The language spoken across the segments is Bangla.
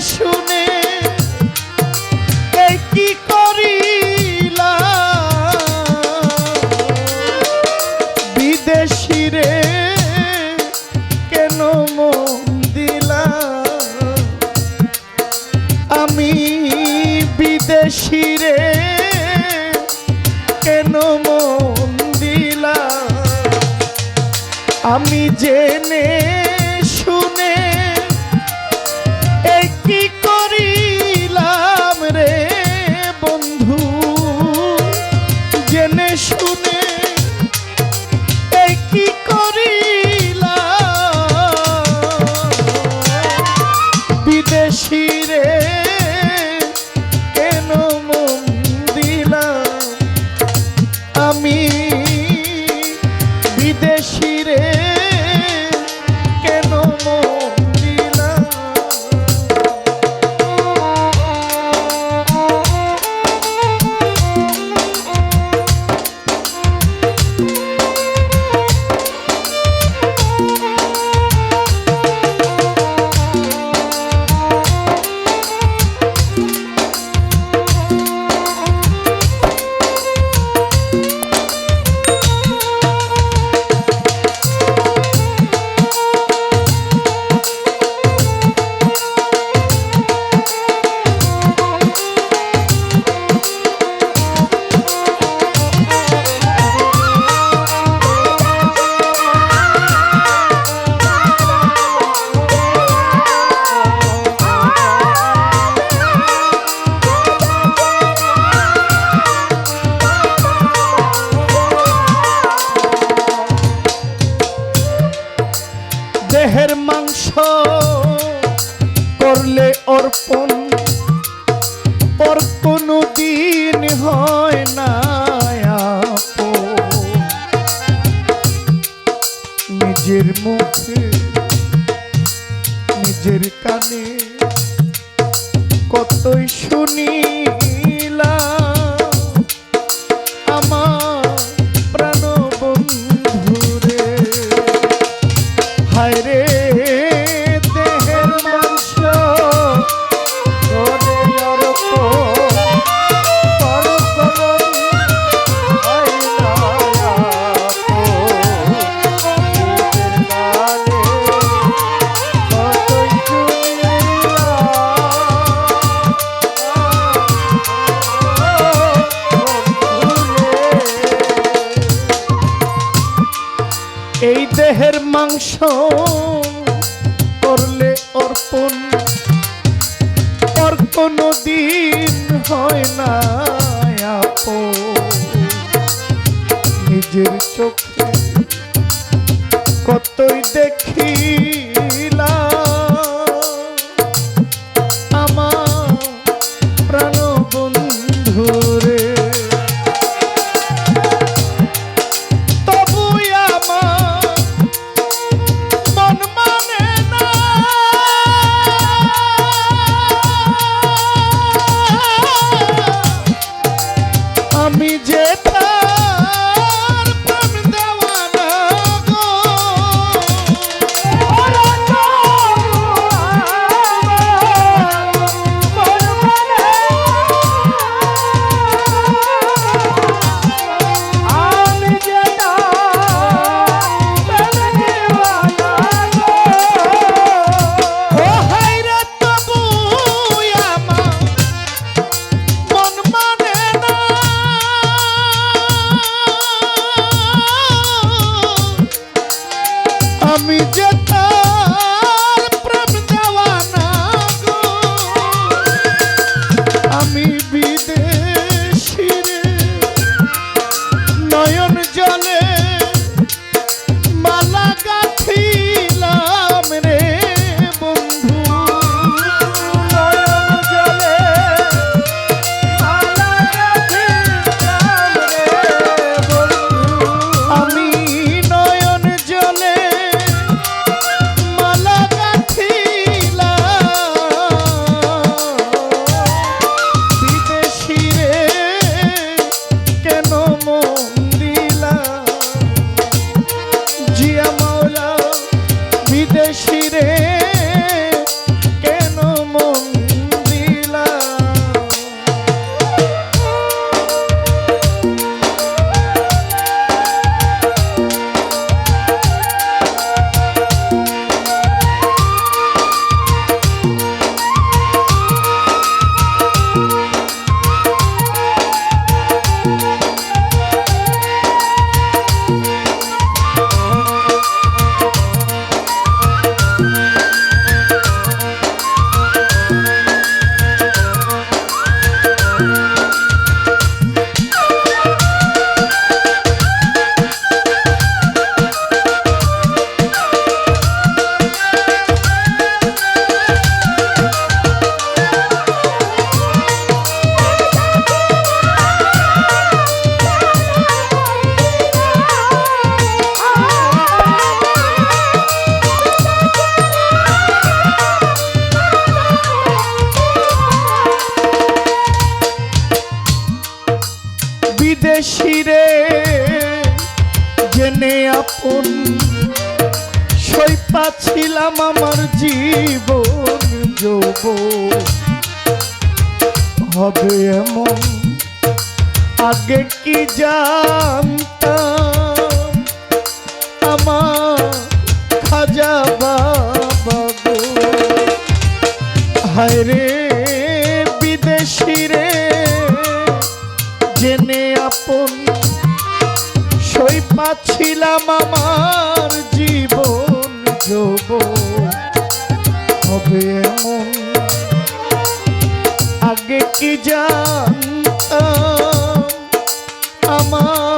শুনে কি করিলা বিদেশি কেন মন দিলা আমি বিদেশি রে, কেন মন দিলা আমি জেনে দেহের মাংস করলে অর্পণ, পর কোনো দিন হয় না নিজের মুখে, নিজের কানে কতই শুনিলাম মাংস করলে অর্পণ পর কোনো দিন হয় না। নিজের চোখে কতই দেখিলা যৌব হবে এমন, আগে কি আমার রে বিদেশি রে, জেনে আপন সই পাচ্ছিলাম আমার জীবন যোগ হবে এমন আগে কি জানতাম? আমার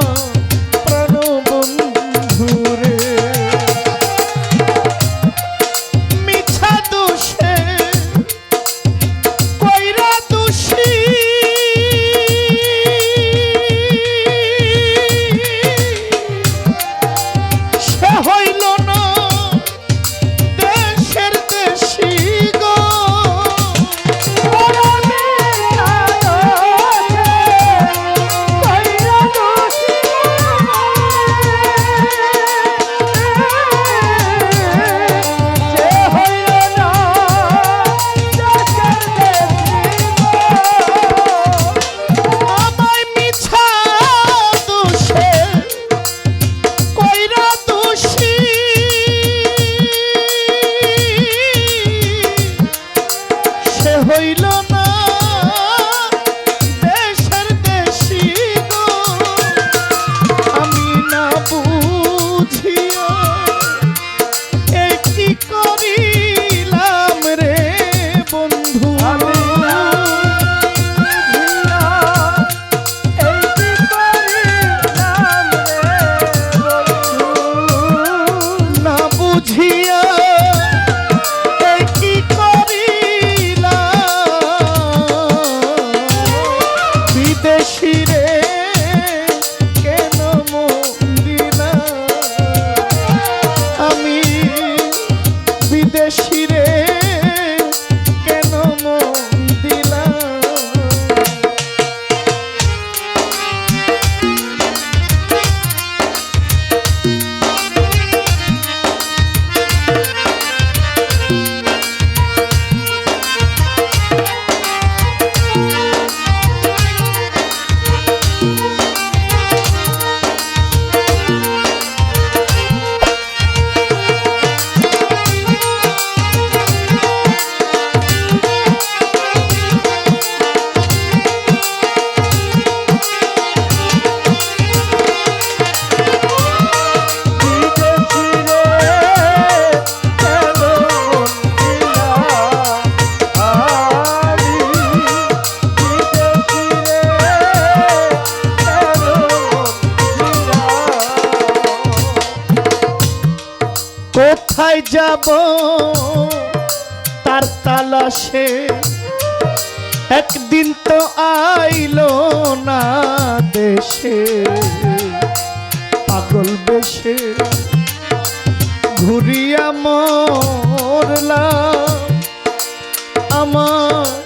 কোথায় যাব? তার তালাশে একদিন তো আইলো না দেশে। পাগল বেশে ঘুরিয়া মরলাম। আমার